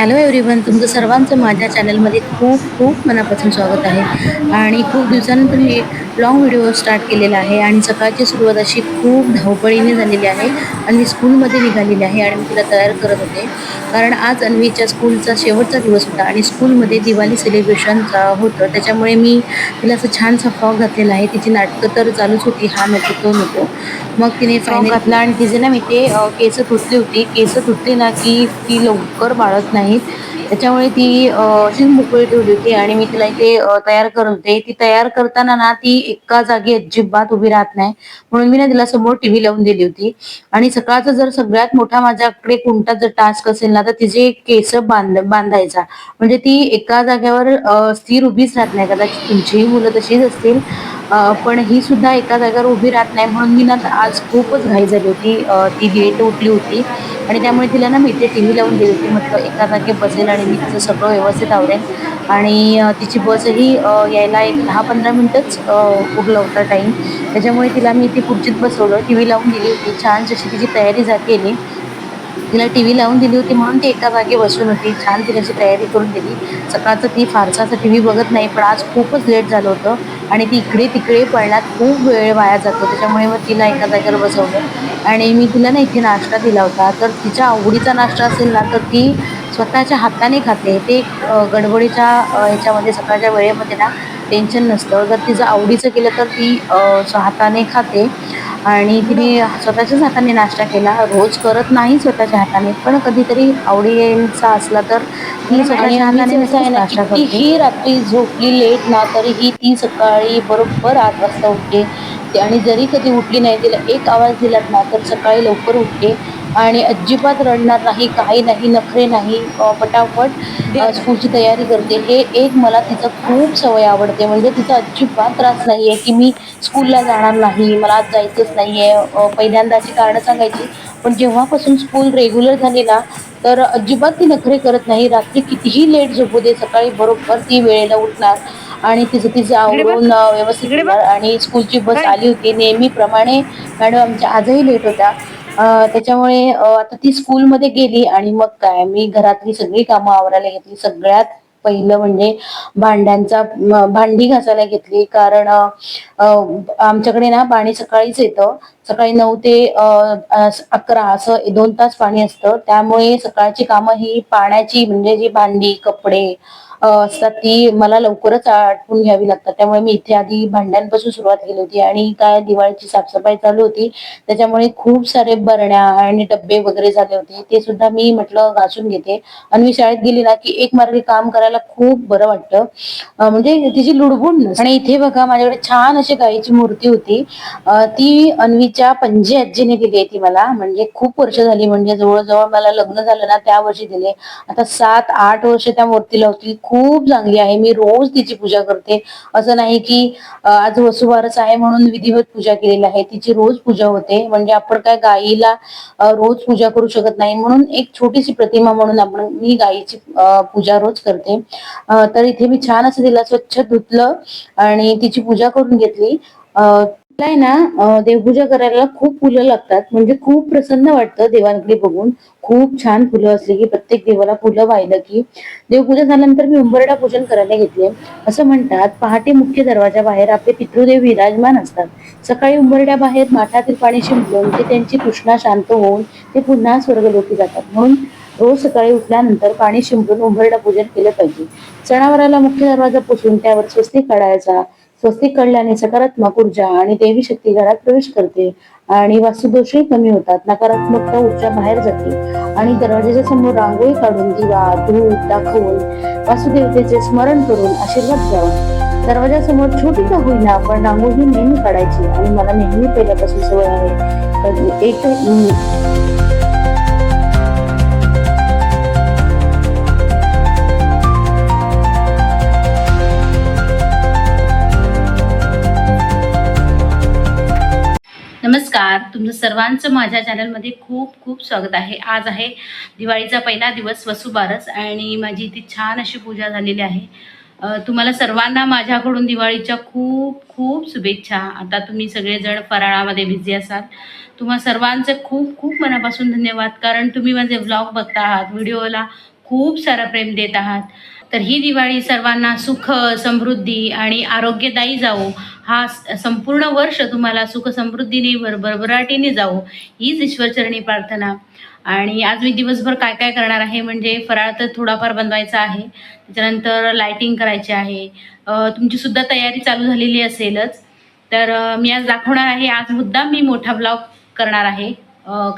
Hello everyone तुमचं सर्वांचं माझ्या चॅनलमध्ये खूप खूप मनापासून स्वागत आहे. आणि खूप दिवसानंतर मी लॉंग व्हिडिओ स्टार्ट केलेला आहे आणि सकाळची सुरुवात अशी खूप धावपळीने झालेली आहे. आणि मी स्कूलमध्ये निघालेली आहे आणि मी तिला तयार करत होते. कारण आज अन्वीच्या स्कूलचा शेवटचा दिवस होता आणि स्कूलमध्ये दिवाळी सेलिब्रेशन होतं. त्याच्यामुळे मी तिला असं छानसा फ्रॉक घातलेला आहे. तिची नाटकं तर चालूच होती. हा नको तो नको. मग तिने फ्रॉक घातला आणि तिचे ना मी ते केस तुटली होती. केस तुटली ना की ती लवकर वाळत नाहीत. त्याच्यामुळे ती अशीच मोकळी ठेवली होती आणि मी तिला इथे तयार करत होते ती तयार करताना ना ती एका जागी अजिबात उभी राहत नाही. म्हणून मी ना तिला समोर टीव्ही लावून दिली होती. आणि सकाळचा जर सगळ्यात मोठा माझ्याकडे कोणता जर टास्क असेल ना तर तिचे केस बांध बांधायचा. म्हणजे ती एका जागेवर स्थिर उभीच राहत नाही. कदाचित तुमचीही मुलं तशीच असतील. पण ही सुद्धा एका जागेवर उभी राहत नाही म्हणून मी ना आज खूपच घाई झाली होती. ती गेट उठली होती आणि त्यामुळे तिला ना मी ते टी व्ही लावून दिली होती. म्हटलं एका जागी बसेल आणि मी तिचं सगळं व्यवस्थित आवरेल आणि तिची बसही यायला एक दहा पंधरा मिनटंच अ, उरला होता टाईम. त्याच्यामुळे तिला मी ती खुर्चीत बसवलं टी व्ही लावून दिली होती. छान जशी तिची तयारी जा केली. तिला टी व्ही लावून दिली होती म्हणून ती एका जागी बसून होती. छान तिने अशी तयारी करून दिली. सकाळचं ती फारसा असं टी व्ही बघत नाही पण आज खूपच लेट झालं होतं आणि ती इकडे तिकडे पळण्यात खूप वेळ वाया जातो त्याच्यामुळे मग तिला एका जागेवर बसवलं. आणि मी तिला ना इथे नाश्ता दिला होता. तर तिच्या आवडीचा नाश्ता असेल ना तर ती स्वतःच्या हाताने खाते. ते गडबडीच्या ह्याच्यामध्ये सकाळच्या वेळेमध्ये ना टेन्शन नसतं. जर तिचं आवडीचं केलं तर ती हाताने खाते. आणि तिने स्वतःच्याच हाताने नाश्ता केला. रोज करत नाही स्वतःच्या हाताने पण कधीतरी आवडीचा असला तर ती स्वतःच्या हाताने नाश्ता करते. ही रात्री झोपली लेट ना तरीही ती सकाळी बरोबर आठ वाजता उठते. आणि जरी कधी उठली नाही तिला एक आवाज दिलात ना तर सकाळी लवकर उठते. आणि अजिबात रडणार नाही काही नाही नखरे नाही पटापट स्कूलची तयारी करते. हे एक मला तिचं खूप सवय आवडते. म्हणजे तिचा अजिबात त्रास नाही आहे की मी स्कूलला जाणार नाही मला आज जायचंच नाही आहे पहिल्यांदा अशी कारणं सांगायची. पण जेव्हापासून स्कूल रेग्युलर झाली ना तर अजिबात ती नखरे करत नाही. रात्री कितीही लेट झोपू दे सकाळी बरोबर ती वेळेला उठणार. आणि तिचं तिचं आवरून अ, व्यवस्थित आणि स्कूलची बस आली होती नेहमीप्रमाणे. मॅडम आमच्या आजही लेट होत्या. त्याच्यामुळे आता ती स्कूलमध्ये गेली आणि मग काय मी घरातली सगळी कामं आवरायला घेतली. सगळ्यात पहिलं म्हणजे भांड्यांचा भांडी घासायला घेतली. कारण आमच्याकडे ना पाणी सकाळीच येतं. सकाळी नऊ ते अकरा असं दोन तास पाणी असतं. त्यामुळे सकाळची कामं ही पाण्याची म्हणजे जी भांडी कपडे असतात ती मला लवकरच आठवून घ्यावी लागतात. त्यामुळे मी इथे आधी भांड्यांपासून सुरुवात केली होती आणि काय दिवाळीची साफसफाई चालू होती. त्याच्यामुळे खूप सारे बरण्या आणि डब्बे वगैरे झाले होते. ते सुद्धा मी म्हटलं घासून घेते. आणि मी शाळेत गेली ना की एक मार्गी काम करायला खूप बरं वाटतं. म्हणजे तिची लुडबुड आणि इथे बघा माझ्याकडे छान अशी गाईची मूर्ती होती. ती अन्वीच्या पंजी आजीने दिली आहे ती मला. म्हणजे खूप वर्ष झाली. म्हणजे जवळजवळ मला लग्न झालं ना त्या वर्षी दिले. आता सात आठ वर्ष त्या मूर्तीला होती. खूप चांगली आहे. मी रोज तिची पूजा करते. असं नाही की आज वसुबारस आहे म्हणून विधिवत पूजा केलेली आहे. तिची रोज पूजा होते. म्हणजे आपण काय गाईला रोज पूजा करू शकत नाही म्हणून एक छोटीशी प्रतिमा म्हणून आपण मी गाईची पूजा रोज करते. तर इथे मी छान असं तिला स्वच्छ धुतलं आणि तिची पूजा करून घेतली. आहे ना देवपूजा करायला खूप फुलं लागतात. म्हणजे खूप प्रसन्न वाटतं देवांकडे बघून. खूप छान फुलं असली की प्रत्येक देवाला फुलं वाहिलं की. देवपूजा झाल्यानंतर मी उंबरडा पूजन करायला घेतले. असं म्हणतात पहाटे मुख्य दरवाजा बाहेर आपले पितृदेव विराजमान असतात. सकाळी उंबरड्या बाहेर माठातील पाणी शिंपडून ते त्यांची कृष्णा शांत होऊन ते पुन्हा स्वर्गलोकी जातात. म्हणून रोज सकाळी उठल्यानंतर पाणी शिंपडून उंबरडा पूजन केलं पाहिजे. सणावाराला मुख्य दरवाजा पुसून त्यावर स्वस्तिक काढायचा. स्वस्तिक काढल्याने सकारात्मक ऊर्जा आणि देवी शक्ती घरात प्रवेश करते आणि वास्तुदोषही कमी होतात. नकारात्मकता ऊर्जा बाहेर जाते आणि दरवाजेच्या समोर रांगोळी काढून दिवा धूप दाखवून वासुदेवतेचे स्मरण करून आशीर्वाद घ्यावा. दरवाजासमोर छोटी का होईना पण रांगोळी नेहमी काढायची आणि मला नेहमी पहिल्यापासून सवय आहे. एक नमस्कार तुमचं सर्वांचं माझ्या चॅनलमध्ये खूप खूप स्वागत आहे. आज आहे दिवाळीचा पहिला दिवस वसुबारस आणि माझी इथे छान अशी पूजा झालेली आहे. तुम्हाला सर्वांना माझ्याकडून दिवाळीच्या खूप खूप शुभेच्छा. आता तुम्ही सगळेजण फराळामध्ये बिझी असाल. तुम्हा सर्वांचे खूप खूप मनापासून धन्यवाद. कारण तुम्ही माझे व्लॉग बघता आहात व्हिडिओला खूप सारा प्रेम देत आहात. तर ही दिवाळी सर्वांना सुख समृद्धी आणि आरोग्यदायी जावो. हा संपूर्ण वर्ष तुम्हाला सुख समृद्धीने भर भरभराटीने जावो. हीच ईश्वरचरणी प्रार्थना. आणि आज मी दिवसभर काय काय करणार आहे म्हणजे फराळ तर थोडाफार बनवायचा आहे. त्याच्यानंतर लायटिंग करायची आहे. तुमची सुद्धा तयारी चालू झालेली असेलच. तर मी आज दाखवणार आहे. आज मुद्दाम मी मोठा ब्लॉग करणार आहे.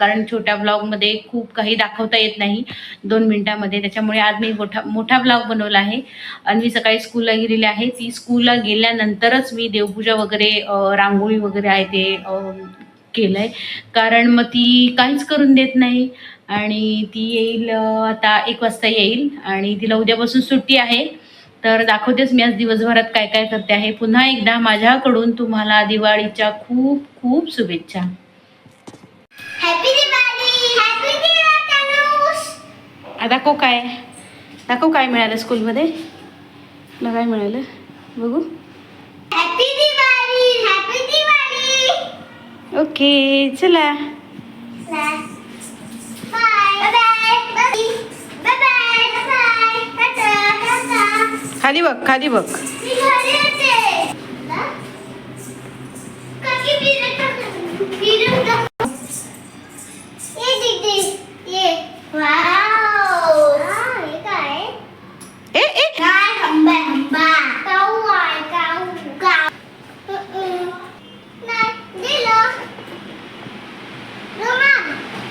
कारण छोट्या ब्लॉगमध्ये खूप काही दाखवता येत नाही. दोन मिनटामध्ये. त्याच्यामुळे आज मी मोठा मोठा ब्लॉग बनवला आहे. आणि मी सकाळी स्कूलला गेलेली आहे. ती स्कूलला गेल्यानंतरच मी देवपूजा वगैरे रांगोळी वगैरे आहे ते केलं आहे कारण मग ती काहीच करून देत नाही. आणि ती येईल आता एक वाजता येईल. आणि तिला उद्यापासून सुट्टी आहे. तर दाखवतेच मी आज दिवसभरात काय काय करते आहे. पुन्हा एकदा माझ्याकडून तुम्हाला दिवाळीच्या खूप खूप शुभेच्छा. दाखव काय. दाखव काय मिळालं स्कूलमध्ये. तुला काय मिळालं? बघू. ओके चला. खाली बघ खाली बघ मी घरी येते काकी फिरत फिरत ये दीदी ये वाव हे काय ए ए काय हंबा हंबा काऊ आहे काऊ काऊ नाही दिलं रोमा हम्म. रोमा तिचा बस लावायची मला रोमान दिला त्याची मूर्ती करणार हाय गाईस आप हम्म. काय ते पुस्तक घेऊ दे हम्म. पुस्तक घेऊ दे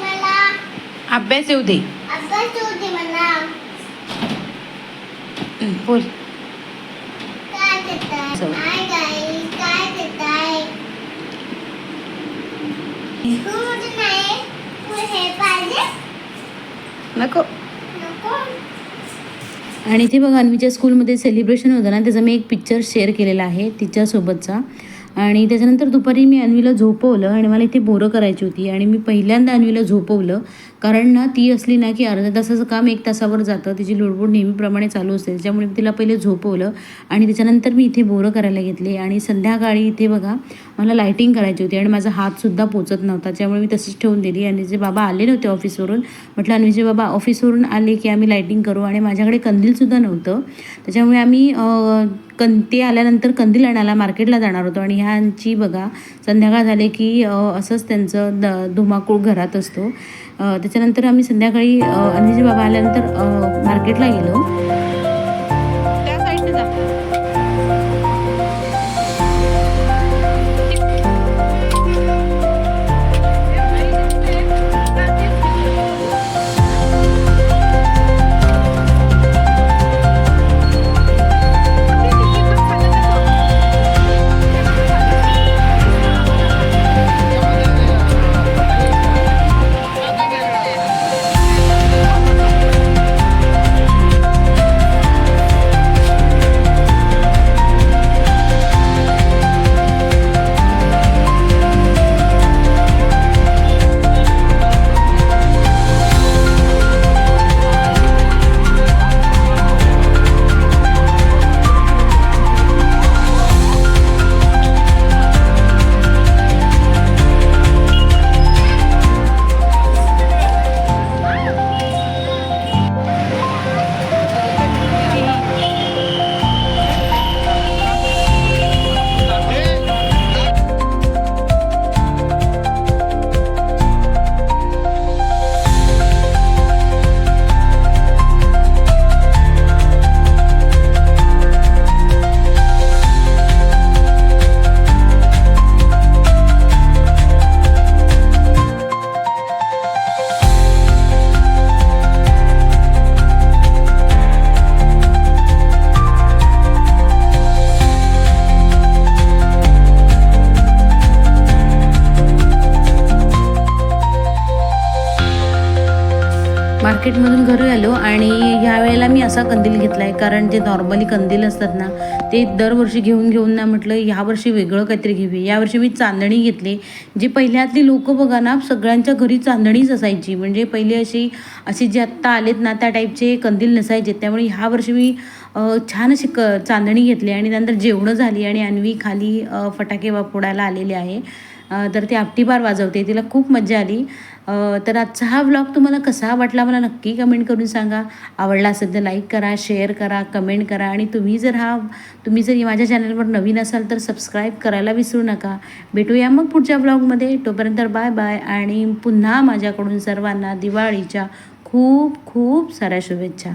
मला अभ्यास येऊ दे. बोल. काय देताय स्कूलमध्ये नाही तुला हे पाहिजे नको. आणि इथे बघा अन्वीच्या स्कूलमध्ये सेलिब्रेशन होतं ना त्याचा मी एक पिक्चर शेअर केलेला आहे तिच्यासोबतचा. आणि त्याच्यानंतर दुपारी मी अन्वीला झोपवलं आणि मला इथे बोरं करायची होती आणि मी पहिल्यांदा अन्वीला झोपवलं. कारण ना ती असली ना की अर्ध्या तासाचं काम एक तासावर जातं. तिची लुडबुड नेहमीप्रमाणे चालू असते. त्याच्यामुळे मी तिला पहिले झोपवलं आणि त्याच्यानंतर मी इथे बोरं करायला घेतले. आणि संध्याकाळी इथे बघा मला लायटिंग करायची होती आणि माझा हातसुद्धा पोचत नव्हता. त्यामुळे मी तशीच ठेवून दिली. आणि जे बाबा आले नव्हते ऑफिसवरून म्हटलं अन्वीचे बाबा ऑफिसवरून आले की आम्ही लायटिंग करू? आणि माझ्याकडे कंदीलसुद्धा नव्हतं. त्याच्यामुळे आम्ही कं ते आल्यानंतर कंदील आणायला मार्केटला जाणार होतो. आणि ह्यांची बघा संध्याकाळ झाले की असंच त्यांचं द धुमाकूळ घरात असतो. त्याच्यानंतर आम्ही संध्याकाळी अनिजी बाबा आल्यानंतर मार्केटला गेलो. मार्केटमधून घरी आलो आणि ह्या वेळेला मी असा कंदील घेतला आहे कारण जे नॉर्मली कंदील असतात ना ते दरवर्षी घेऊन घेऊन ना म्हटलं ह्यावर्षी वेगळं काहीतरी घेऊया. यावर्षी मी चांदणी घेतली जी पहिल्यातली लोक बघा ना सगळ्यांच्या घरी चांदणीच असायची. म्हणजे पहिली अशी अशी जे आत्ता आलेत ना त्या टाईपचे कंदील नसायचे. त्यामुळे ह्या वर्षी मी छान अशी क चांदणी घेतली आणि नंतर जेवणं झाली आणि अन्वी खाली फटाके वा फोडायला आलेले आहे. तर ती आपटीबार वाजवते तिला खूप मजा आली. तर आजचा हा व्लॉग तुम्हाला कसा वाटला मला नक्की कमेंट करून सांगा. आवडला असेल तर लाईक करा शेअर करा कमेंट करा आणि तुम्ही जर हा तुम्ही जर माझ्या चॅनलवर नवीन असाल तर सबस्क्राईब करायला विसरू नका. भेटूया मग पुढच्या व्लॉगमध्ये तोपर्यंत बाय बाय आणि पुन्हा माझ्याकडून सर्वांना दिवाळीच्या खूप खूप साऱ्या शुभेच्छा.